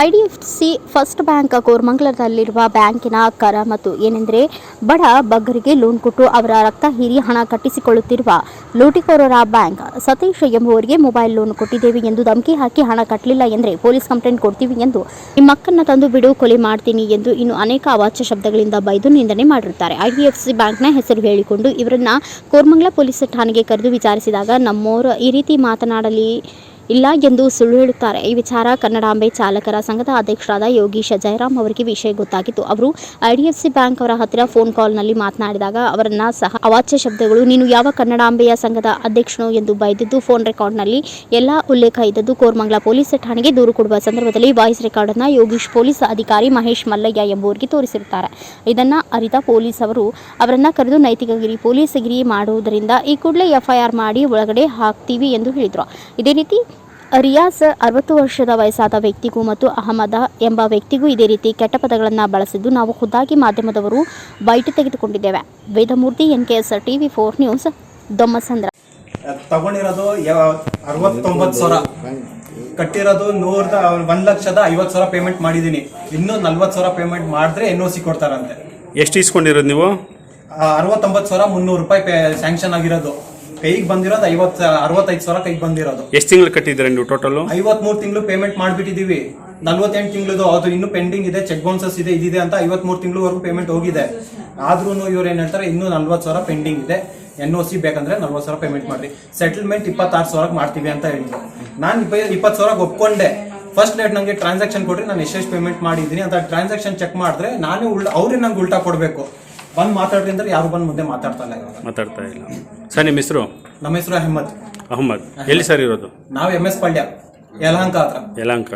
IDFC first bank ಕೋರ್ಮಂಗ್ಲದಲ್ಲಿರುವ ಬ್ಯಾಂಕಿನ ಕರ ಮತ್ತು ಏನೆಂದರೆ ಬಡ ಬಗ್ಗರಿಗೆ ಲೋನ್ ಕೊಟ್ಟು ಅವರ ರಕ್ತ ಹೀರಿ ಹಣ ಕಟ್ಟಿಸಿಕೊಳ್ಳುತ್ತಿರುವ ಲೂಟಿಕೋರರ ಬ್ಯಾಂಕ್ ಸತೀಶ್ ಎಂಬುವರಿಗೆ ಮೊಬೈಲ್ ಲೋನ್ ಕೊಟ್ಟಿದ್ದೇವೆ ಎಂದು ಧಮಕಿ ಹಾಕಿ ಹಣ ಕಟ್ಟಲಿಲ್ಲ ಎಂದರೆ ಪೊಲೀಸ್ ಕಂಪ್ಲೇಂಟ್ ಕೊಡ್ತೀವಿ ಎಂದು ನಿಮ್ಮಕ್ಕನ್ನ ತಂದು ಬಿಡು, ಕೊಲೆ ಮಾಡ್ತೀನಿ ಎಂದು ಇನ್ನು ಅನೇಕ ಅವಾಚ್ಯ ಶಬ್ದಗಳಿಂದ ಬೈದು ನಿಂದನೆ ಮಾಡಿರುತ್ತಾರೆ. ಐಡಿಎಫ್ಸಿ ಬ್ಯಾಂಕ್ನ ಹೆಸರು ಹೇಳಿಕೊಂಡು ಇವರನ್ನ ಕೋರ್ಮಂಗ್ಲ ಪೊಲೀಸ್ ಠಾಣೆಗೆ ಕರೆದು ವಿಚಾರಿಸಿದಾಗ ನಮ್ಮೋರು ಈ ರೀತಿ ಮಾತನಾಡಲಿ ಇಲ್ಲ ಎಂದು ಸುಳ್ಳು ಹೇಳುತ್ತಾರೆ. ಈ ವಿಚಾರ ಕನ್ನಡಾಂಬೆ ಚಾಲಕರ ಸಂಘದ ಅಧ್ಯಕ್ಷರಾದ ಯೋಗೀಶ ಜಯರಾಮ್ ಅವರಿಗೆ ವಿಷಯ ಗೊತ್ತಾಗಿತ್ತು. ಅವರು ಐಡಿಎಫ್ಸಿ ಬ್ಯಾಂಕ್ ಅವರ ಹತ್ತಿರ ಫೋನ್ ಕಾಲ್ನಲ್ಲಿ ಮಾತನಾಡಿದಾಗ ಅವರನ್ನ ಸಹ ಅವಾಚ್ಯ ಶಬ್ದಗಳು, ನೀನು ಯಾವ ಕನ್ನಡಾಂಬೆಯ ಸಂಘದ ಅಧ್ಯಕ್ಷನು ಎಂದು ಬೈದಿದ್ದು, ಫೋನ್ ರೆಕಾರ್ಡ್ನಲ್ಲಿ ಎಲ್ಲ ಉಲ್ಲೇಖ ಇದ್ದದ್ದು ಕೋರ್ಮಂಗ್ಲಾ ಪೊಲೀಸ್ ಠಾಣೆಗೆ ದೂರು ಕೊಡುವ ಸಂದರ್ಭದಲ್ಲಿ ವಾಯ್ಸ್ ರೆಕಾರ್ಡ್ ಅನ್ನ ಯೋಗೀಶ್ ಪೊಲೀಸ್ ಅಧಿಕಾರಿ ಮಹೇಶ್ ಮಲ್ಲಯ್ಯ ಎಂಬುವರಿಗೆ ತೋರಿಸಿರುತ್ತಾರೆ. ಇದನ್ನ ಅರಿತ ಪೊಲೀಸ್ ಅವರು ಅವರನ್ನು ಕರೆದು ನೈತಿಕಗಿರಿ, ಪೊಲೀಸಗಿರಿ ಮಾಡುವುದರಿಂದ ಈ ಕೂಡಲೇ ಎಫ್ಐಆರ್ ಮಾಡಿ ಒಳಗಡೆ ಹಾಕ್ತೀವಿ ಎಂದು ಹೇಳಿದರು. ಇದೇ ರೀತಿ ರಿಯಾಸ್ ಅರವತ್ತು ವರ್ಷದ ವಯಸ್ಸಾದ ವ್ಯಕ್ತಿಗೂ ಮತ್ತು ಅಹಮದ ಎಂಬ ವ್ಯಕ್ತಿಗೂ ಇದೇ ರೀತಿ ಕೆಟ್ಟ ಪದಗಳನ್ನು ಬಳಸಿದ್ದು ನಾವು ಖುದ್ದಾಗಿ ಮಾಧ್ಯಮದವರು ಬೈಟ್ ತೆಗೆದುಕೊಂಡಿದ್ದೇವೆ. Vedamurthy N K S TV four news Dommasandra. ತಗೊಂಡಿರೋದು ಅರವತ್ತೊಂಬತ್ತು ಸಾವಿರ. ಕಟ್ಟಿರೋದು ನೂರದ ಒಂದ್ ಲಕ್ಷದ ಐವತ್ತು ಸಾವಿರ ಪೇಮೆಂಟ್ ಮಾಡಿದ್ದೀನಿ ಇನ್ನೂ ನಲ್ವತ್ತು ಸಾವಿರ ಪೇಮೆಂಟ್ ಮಾಡಿದ್ರೆ ಎನ್ ಸಿ ಕೊಡ್ತಾರಂತೆ. ಎಷ್ಟು ಇಸ್ಕೊಂಡಿರೋದು ನೀವು? ಅರವತ್ತೊಂಬತ್ತು ಸಾವಿರ ಮುನ್ನೂರು ರೂಪಾಯಿ ಸ್ಯಾಂಕ್ಷನ್ ಆಗಿರೋದು. ಕೈಗೆ ಬಂದಿರೋದು ಐವತ್ ಅರವತ್ತೈದು ಸಾವಿರ ಕೈಗೆ ಬಂದಿರೋದು. ಎಷ್ಟು ತಿಂಗಳು ಕಟ್ಟಿದ್ರೆ ನೀವು ಟೋಟಲ್ ಐವತ್ ಮೂರ್ ತಿಂಗಳು ಪೇಮೆಂಟ್ ಮಾಡ್ಬಿಟ್ಟಿದೀವಿ ನಲ್ವತ್ತೆಂಟು ತಿಂಗಳದು ಅದು ಇನ್ನು ಪೆಂಡಿಂಗ್ ಇದೆ ಚೆಕ್ ಬೌನ್ಸಸ್ ಇದೆ ಇದಿದೆ ಅಂತ ಐವತ್ಮೂರು ತಿಂಗಳವರೆಗೂ ಪೇಮೆಂಟ್ ಹೋಗಿದೆ. ಆದ್ರೂ ಇವ್ರು ಏನ್ ಹೇಳ್ತಾರೆ ಇನ್ನೂ ನಲ್ವತ್ತು ಸಾವಿರ ಪೆಂಡಿಂಗ್ ಇದೆ. ಎನ್ ಒ ಸಿ ಬೇಕಂದ್ರೆ ನಲ್ವತ್ತು ಸಾವಿರ ಪೇಮೆಂಟ್ ಮಾಡ್ರಿ. ಸೆಟಲ್ಮೆಂಟ್ ಇಪ್ಪತ್ತಾರು ಸಾವಿರ ಮಾಡ್ತೀವಿ ಅಂತ ಹೇಳಿದ್ರು. ನಾನು ಇಪ್ಪ ಇಪ್ಪತ್ತು ಸಾವಿರ ಒಪ್ಕೊಂಡೆ. ಫಸ್ಟ್ ಡೇಟ್ ನನಗೆ ಟ್ರಾನ್ಸಾಕ್ಷನ್ ಕೊಡ್ರಿ ನಾನು ಎಷ್ಟೆಷ್ಟು ಪೇಮೆಂಟ್ ಮಾಡಿದ್ದೀನಿ ಅಂತ ಟ್ರಾನ್ಸಾಕ್ಷನ್ ಚೆಕ್ ಮಾಡಿದ್ರೆ ನಾನೇ ಉಳ್ ಅವ್ರಿಗೆ ನಂಗೆ ಉಲ್ಟಾ ಕೊಡಬೇಕು. ಬಂದು ಮಾತಾಡ್ರಿ ಅಂದ್ರೆ ಯಾರು ಬಂದ್ ಮುಂದೆ ಮಾತಾಡ್ತಾ ಇಲ್ಲ ಇವಾಗ ಮಾತಾಡ್ತಾ ಇಲ್ಲ. ಸರ್ ನಿಮ್ಮ ಹೆಸರು? ನಮ್ಮ ಹೆಸರು ಅಹಮದ್. ಅಹಮದ್. ಎಲ್ಲಿ ಸರ್ ಇರೋದು? ನಾವು ಎಂ ಎಸ್ ಪಾಳ್ಯ ಯಲಹಂಕ ಹತ್ರ ಯಲಹಂಕ